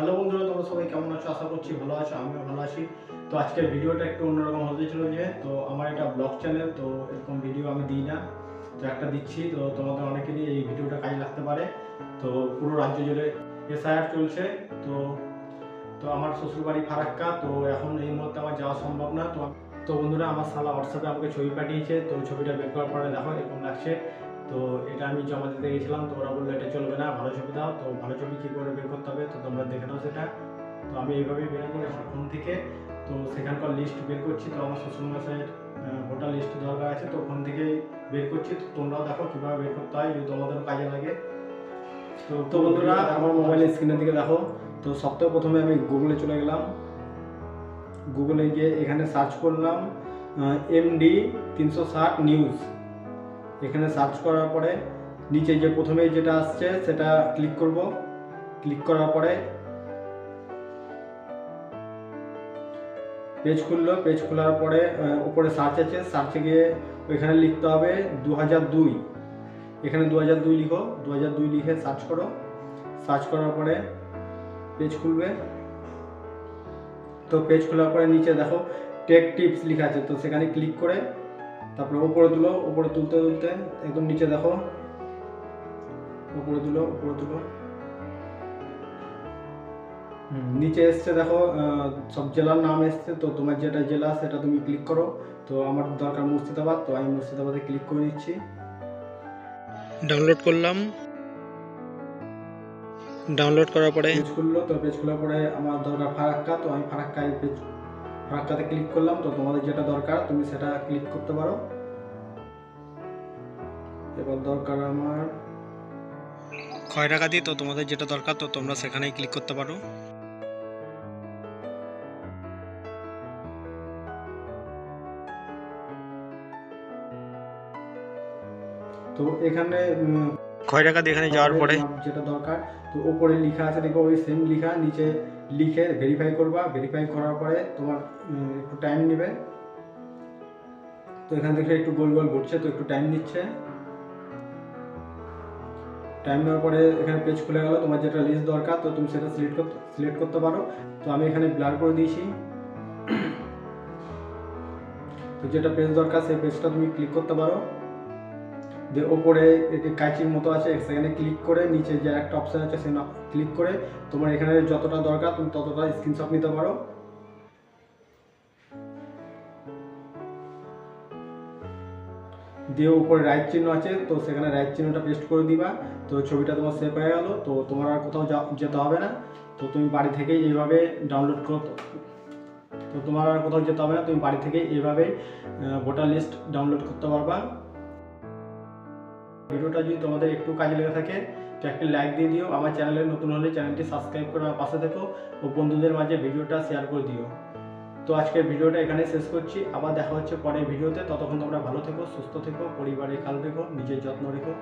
Hello বন্ধুরা, তোমরা সবাই কেমন আছো? আশা করছি ভালো আছো, আমিও ভালো আছি। তো আজকের ভিডিওটা একটু অন্যরকম হতে ছিল যে তো আমার এটা ব্লগ চ্যানেল তো এরকম ভিডিও আমি দিই না। তো একটা দিচ্ছি, তো তোমাদের অনেকেরই এই ভিডিওটা কাজে লাগতে পারে। তো পুরো রাজ্য জুড়ে এসআইআর চলছে। তো তো আমার শ্বশুরবাড়ি ফারাক্কা, তো এখন এই মুহূর্তে আমার যাওয়া সম্ভব না। তো তো বন্ধুরা, আমার সালা হোয়াটসঅ্যাপে আমাকে ছবি পাঠিয়েছে। তো ছবিটা বের করার পরে দেখো, এরকম লাগছে। তো এটা আমি জমা দিতে গেছিলাম, তো ওরা বলল এটা চলবে না, ভালো ছবি দাও, তো ভালো ছবি কী করে বের করতে হবে, তো তোমরা দেখে নাও সেটা। তো আমি এইভাবেই বের করি আমার ফোন থেকে, তো সেখানকার লিস্ট বের করছি, তো আমার শ্বশুরমশাইয়ের ভোটার লিস্ট দরকার আছে, তো ওখান থেকে বের করছি, তো তোমরাও দেখো কীভাবে বের করতে হয়, যদি তোমাদেরও কাজে লাগে। তো তো বন্ধুরা, আমার মোবাইলের স্ক্রিনের দিকে দেখো, তো সপ্তাহে প্রথমে আমি গুগলে চলে গেলাম। গুগলে গিয়ে এখানে সার্চ করলাম এমডি তিনশো ষাট নিউজ এখানে সার্চ করার পরে নিচে যে প্রথমে যেটা আসছে সেটা ক্লিক করব। ক্লিক করার পরে পেজ খুললো। পেজ খোলার পরে উপরে সার্চ আছে। সার্চে গিয়ে ওইখানে লিখতে হবে দু দুই। এখানে দু হাজার দুই লিখো। দু দুই লিখে সার্চ করো। সার্চ করার পরে পেজ খুলবে। তো পেজ খোলার পরে নিচে দেখো টেক টিপস লেখা আছে। তো সেখানে ক্লিক করে তারপরে উপরে তুলো উপরে তুলতে তুলতে একদম নিচে দেখো। উপরে তুলো উপরে তুলো। নিচে এসছে দেখো সব জেলার নাম এসছে তো তোমার যেটা জেলা সেটা তুমি ক্লিক করো। তো আমার দরকার মুর্শিদাবাদ তো আমি মুর্শিদাবাদে ক্লিক করে নিচ্ছি। ডাউনলোড করলাম। ডাউনলোড করার পরে পেজ খুললো তো পেজ খোলার পরে আমার দরকার ফারাক্কা তো আমি ফারাক্কায় পেজ ফারাক্কাতে ক্লিক করলাম তো তোমাদের যেটা দরকার তুমি সেটা ক্লিক করতে পারো। এবার দরকার আমার খয়রাকাতি তো তোমাদের যেটা দরকার তো তোমরা সেখানেই ক্লিক করতে পারো। তো এখানে উম, খয়রাকাতি এখানে যাওয়ার পরে? যেটা দরকার তো উপরে লেখা আছে দেখো ওই সেম লেখা নিচে লিখে ভেরিফাই করবা ভেরিফাই করার পরে তোমার একটু টাইম নেবে। তো এখান থেকে একটু গোল গোল ঘুরছে তো একটু টাইম নিচ্ছে। টাইম নেওয়ার পরে এখানে পেজ খুলে গেল তোমার যেটা লিস্ট দরকার তো তুমি সেটা সিলেক্ট করতে সিলেক্ট করতে পারো। তো আমি এখানে ব্লার করে দিয়েছি। তো যেটা পেজ দরকার সেই পেজটা তুমি ক্লিক করতে পারো। যে ওপরে একটি কাঁচির মতো আছে সেখানে ক্লিক করে নিচে যে একটা অপশন আছে সেখানে ক্লিক করে তোমার এখানে যতটা দরকার তুমি ততটা স্ক্রিনশট নিতে পারো। দিয়ে উপরে রাইট চিহ্ন আছে, তো সেখানে রাইট চিহ্নটা পেস্ট করে দিবা। তো ছবিটা তোমার সেভ হয়ে গেল, তো তোমার আর কোথাও যেতে হবে না। তো তুমি বাড়ি থেকেই এইভাবে ডাউনলোড করো। তো তোমার আর কোথাও যেতে হবে না, তুমি বাড়ি থেকেই এইভাবেই ভোটার লিস্ট ডাউনলোড করতে পারবা। ভিডিওটা যদি তোমাদের একটু কাজে লেগে থাকে, তো একটি লাইক দিয়ে দিও। আমার চ্যানেলে নতুন হলে চ্যানেলটি সাবস্ক্রাইব করে আমার পাশে থেকো ও বন্ধুদের মাঝে ভিডিওটা শেয়ার করে দিও। তো আজকের ভিডিওটা এখানে শেষ করছি। আবার দেখা হচ্ছে পরের ভিডিওতে। ততক্ষণ তোমরা ভালো থেকো, সুস্থ থেকো, পরিবারের খেয়াল রেখো, নিজের যত্ন রেখো।